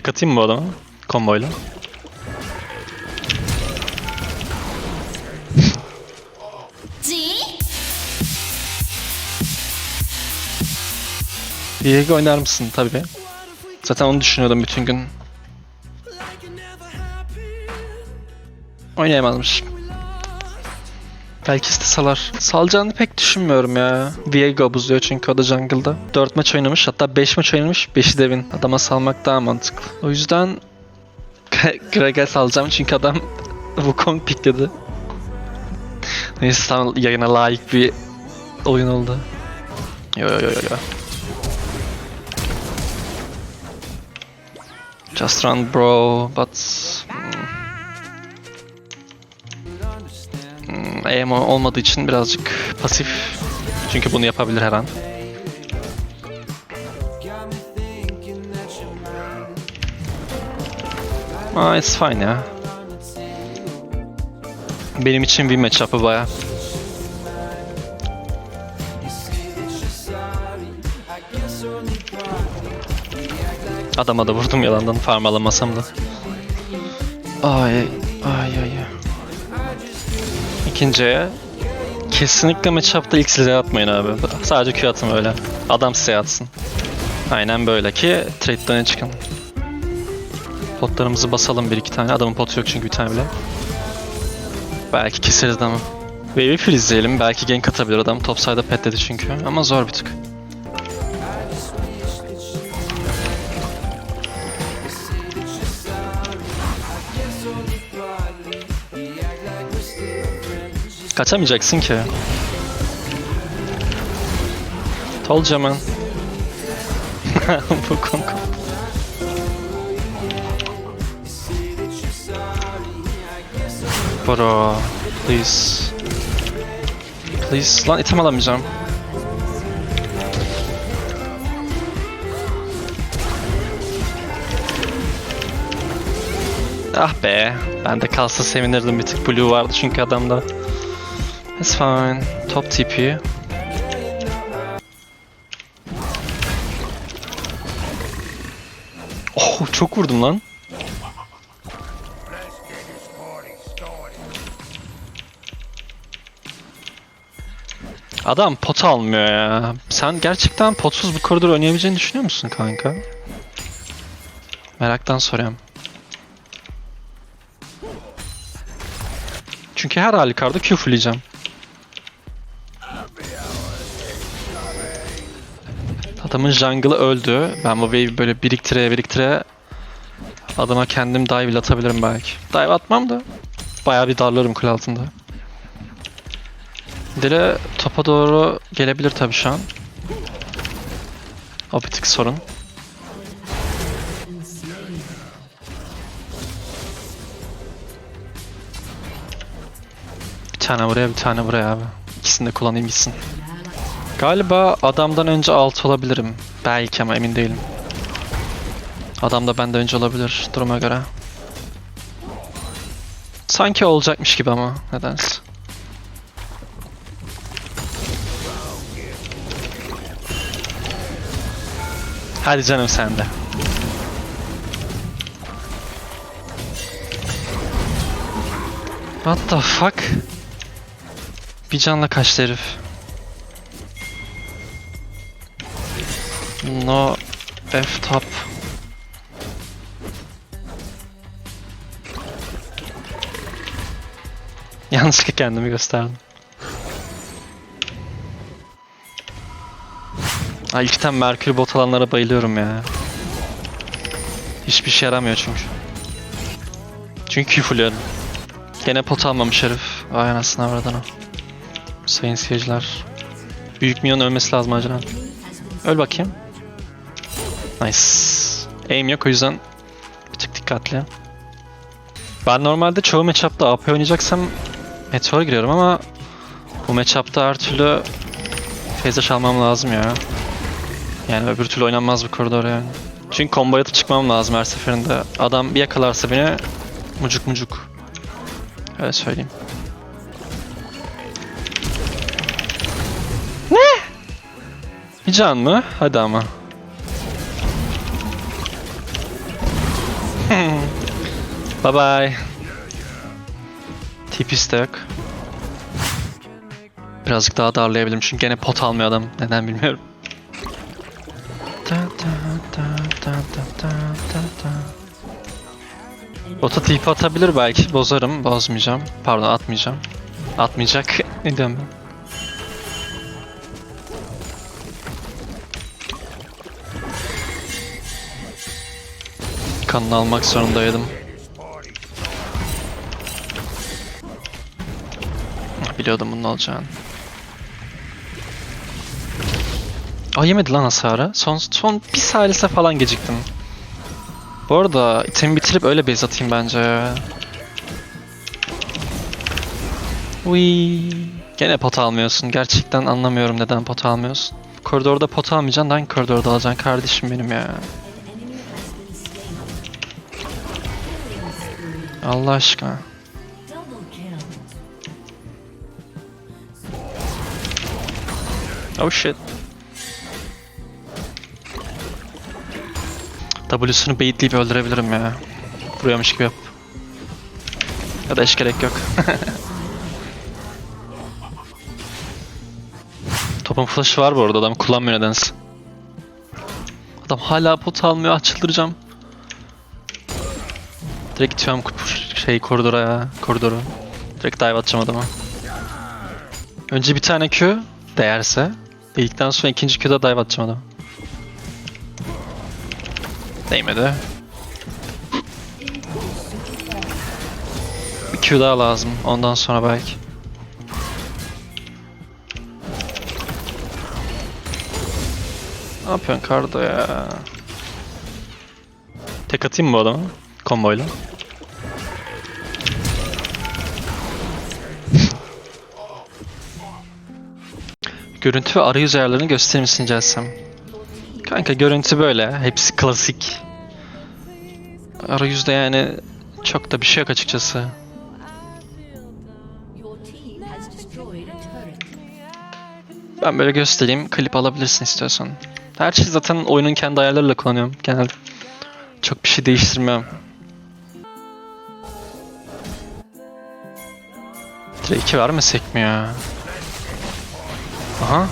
Tek atayım mı bu adama? Komboyla. Viego oynar mısın? Tabii. Zaten onu düşünüyordum bütün gün. Oynayamazmış. Belki isteseler. Salacağını pek düşünmüyorum ya. Viego bozuyor çünkü o da jungle'da. 4 maç oynamış hatta 5 maç oynamış 5'i de. Adama salmak daha mantıklı. O yüzden Greg'e salacağım çünkü adam Wukong pikledi. Neyse tam yayına layık bir oyun oldu. Yo yo yo yo. Just run bro, but... Hmm, aim olmadığı için birazcık pasif. Çünkü bunu yapabilir her an. Aa, it's fine ya. Benim için bir matchup'ı baya. Adama da vurdum yalandan farm alamasam da. Ay ay ay. İkinciye kesinlikle matchup'ta ilk size atmayın abi. Sadece Q atın öyle. Adam size atsın. Aynen böyle ki trade'den çıkın. Potlarımızı basalım bir iki tane. Adamın potu yok çünkü bir tane bile. Belki keseriz adamı. Wave'i freeze'leyelim. Belki gank atabilir adam. Topside'a petledi çünkü. Ama zor bir tık. Kaçamayacaksın ki. You man. Bu konu. Bro, please. Please. Lan item alamayacağım. Ah be. Ben de kalsa sevinirdim bir tık. Blue vardı çünkü adamda. It's fine. Top TP. Oh çok vurdum lan. Adam pot almıyor ya. Sen gerçekten potsuz bu koridor oynayabileceğini düşünüyor musun kanka? Meraktan soruyorum. Çünkü her halükarda Q fulleyeceğim. Adamın jungle'ı öldü. Ben bu wave'i böyle biriktire biriktire adama kendim dive atabilirim belki. Dive atmam da bayağı bir darlarım kule altında. Dire topa doğru gelebilir tabii şu an. O bir tık sorun. Bir tane buraya bir tane buraya abi. İkisini de kullanayım gitsin. Galiba adamdan önce alt olabilirim. Belki ama emin değilim. Adam da benden önce olabilir duruma göre. Sanki olacakmış gibi ama nedense. Hadi canım sen de. What the fuck? Bir canla kaçtı herif. No F top. Yanlışlıkla kendimi gösterdim. Ay ilkten Merkür bot alanlara bayılıyorum ya. Hiçbir şey yaramıyor çünkü. Çünkü fulluyorum. Gene pot almamış herif. Ay anasını avradan o. Sayın seyirciler. Büyük minyon ölmesi lazım acilen. Öl bakayım. Nice. Aim yok o yüzden bir tık dikkatli. Ben normalde çoğu matchup'ta AP oynayacaksam Meteor giriyorum ama bu matchup'ta her türlü phaser çalmam lazım ya. Yani öbür türlü oynanmaz bu koridor yani. Çünkü combo atıp çıkmam lazım her seferinde. Adam bir yakalarsa beni mucuk mucuk. Öyle söyleyeyim. Ne? Bir can mı? Hadi ama. Bye bye. TP'si de. Birazcık daha darlayabilirim çünkü gene pot almıyor adam. Neden bilmiyorum. Bota TP atabilir belki. Bozarım. Bozmayacağım. Pardon atmayacağım. Atmayacak. ne diyorum ben? Kanını almak zorundaydım. Biliyordum bunun olacağını. Aa yemedi lan hasarı. Son, son bir salise falan geciktim. Bu arada itemi bitirip öyle base atayım bence. Uy. Gene pot almıyorsun. Gerçekten anlamıyorum neden pot almıyorsun. Koridorda pot almayacaksın. Hangi koridorda alacaksın kardeşim benim ya. Allah aşkına. Oh shit. W'sunu baitleyip öldürebilirim ya. Vuruyormuş gibi yap. Ya da hiç gerek yok. Topun flash'ı var bu arada adam kullanmıyor nedense. Adam hala pot almıyor ah çıldıracağım. Direkt gideceğim şey koridora ya koridoru. Direkt dive atacağım adama. Önce bir tane Q değerse. Değdikten sonra ikinci Q'da dive atacağım adama. Değmedi. Bir Q daha lazım. Ondan sonra belki. Ne yapıyorsun Kardo ya? Tek atayım mı bu adama? Komboyla. Görüntü ve arayüz ayarlarını gösterir misin Celsem? Kanka görüntü böyle. Hepsi klasik. Arayüzde yani çok da bir şey yok açıkçası. Ben böyle göstereyim. Klip alabilirsin istiyorsan. Her şey zaten oyunun kendi ayarlarıyla kullanıyorum genelde. Çok bir şey değiştirmiyorum. Drake'i vermesek mi ya? Aha.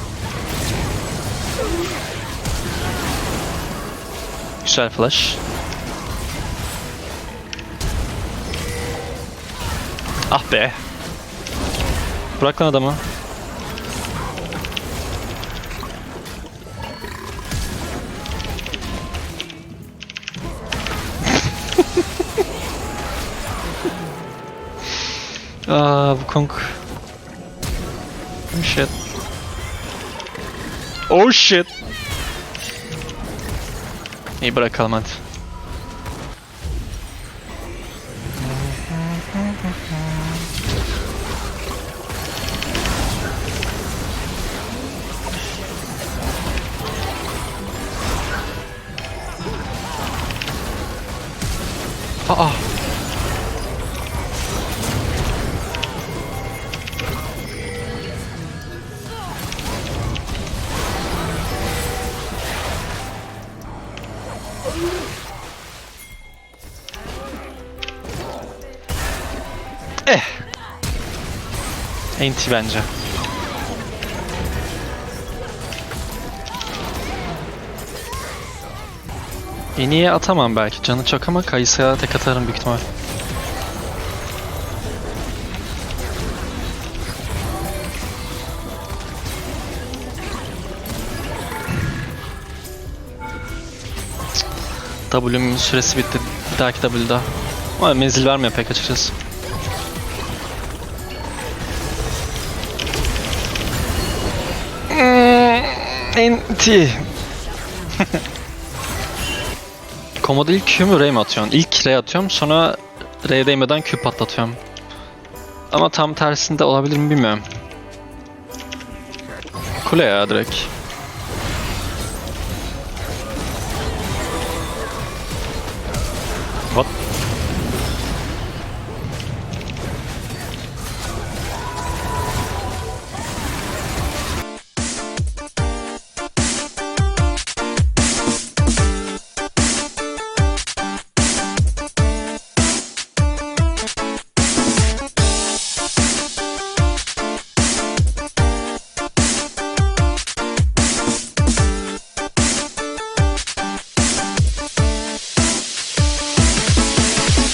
Güzel flash. Ah be. Bırak lan adamı. Aa bu Kong. Oh shit. Oh shit. İyi bırakalım hadi. Aa. Eh. Enti bence. En iyi atamam belki. Canı çok ama Kayısı'ya tek atarım büyük ihtimal. W'min süresi bitti. Bir dahaki W'da. Ama menzil vermiyor pek açıkçası. Enti. Komodo ilk Q mü Ray mi atıyorsun? İlk Ray atıyorum sonra Ray değmeden Q patlatıyorum. Ama tam tersinde olabilir mi bilmiyorum. Kule ya direkt.